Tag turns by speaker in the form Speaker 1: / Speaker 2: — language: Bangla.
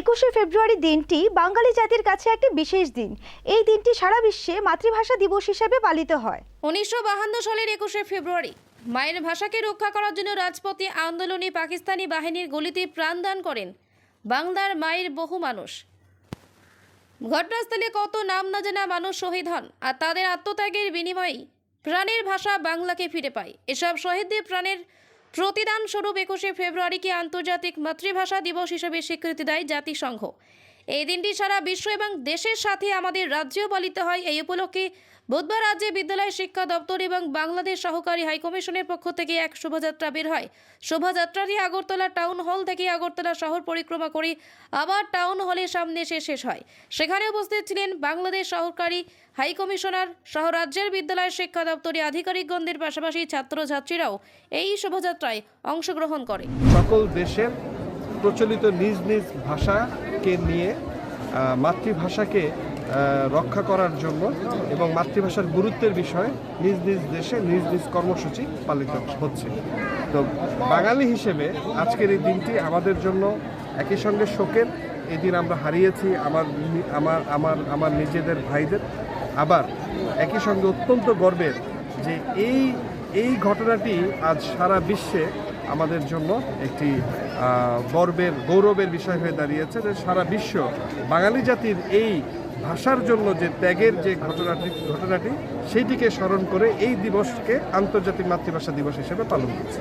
Speaker 1: একুশে ফেব্রুয়ারি দিনটি বাঙালি জাতির কাছে একটি বিশেষ দিন। এই দিনটি সারা বিশ্বে মাতৃভাষা দিবস হিসেবে পালিত হয়।
Speaker 2: উনিশশো সালের একুশে ফেব্রুয়ারি, মায়ের ভাষাকে রক্ষা করার জন্য রাজপথে আন্দোলনে পাকিস্তানি বাহিনীর গুলিতে প্রাণদান করেন বাংলার মায়ের বহু মানুষ। ঘটনাস্থলে কত নাম না জানা মানুষ শহীদ হন আর তাদের আত্মত্যাগের বিনিময়ে প্রাণের ভাষা বাংলাকে ফিরে পায়। এসব শহীদদের প্রাণের প্রতিদান স্বরূপ একুশে ফেব্রুয়ারিকে আন্তর্জাতিক মাতৃভাষা দিবস হিসেবে স্বীকৃতি দেয় জাতিসংঘ। এই দিনটি সারা বিশ্ব এবং দেশের সাথে আমাদের রাজ্যেও পালিত হয়। এই উপলক্ষে বুধবার রাজ্যে বিদ্যালয় শিক্ষা দপ্তর এবং বাংলাদেশ সহকারী হাইকমিশনের পক্ষ থেকে এক শোভাযাত্রা বের হয়। শোভাযাত্রাটি আগরতলা টাউন হল থেকে আগরতলা শহর পরিক্রমা করে আবার টাউন হলের সামনে এসে শেষ হয়। সেখানে উপস্থিত ছিলেন বাংলাদেশ সহকারী হাইকমিশনার সহ রাজ্যের বিদ্যালয় শিক্ষা দপ্তরে আধিকারিকগণদের পাশাপাশি ছাত্রছাত্রীরাও এই শোভাযাত্রায় অংশগ্রহণ করে।
Speaker 3: সকল দেশের প্রচলিত নিজ নিজ ভাষাকে নিয়ে মাতৃভাষাকে রক্ষা করার জন্য এবং মাতৃভাষার গুরুত্বের বিষয়ে নিজ নিজ দেশে নিজ নিজ কর্মসূচি পালিত হচ্ছে। তো বাঙালি হিসেবে আজকের এই দিনটি আমাদের জন্য একই সঙ্গে শোকের। এদিন আমরা হারিয়েছি আমার আমার আমার আমার নিজেদের ভাইদের। আবার একই সঙ্গে অত্যন্ত গর্বের যে এই এই ঘটনাটি আজ সারা বিশ্বে আমাদের জন্য একটি গর্বের, গৌরবের বিষয় হয়ে দাঁড়িয়েছে যে সারা বিশ্ব বাঙালি জাতির এই ভাষার জন্য যে ত্যাগের যে ঘটনাটি ঘটনাটি, সেইটিকে স্মরণ করে এই দিবসকে আন্তর্জাতিক মাতৃভাষা দিবস হিসেবে পালন করছে।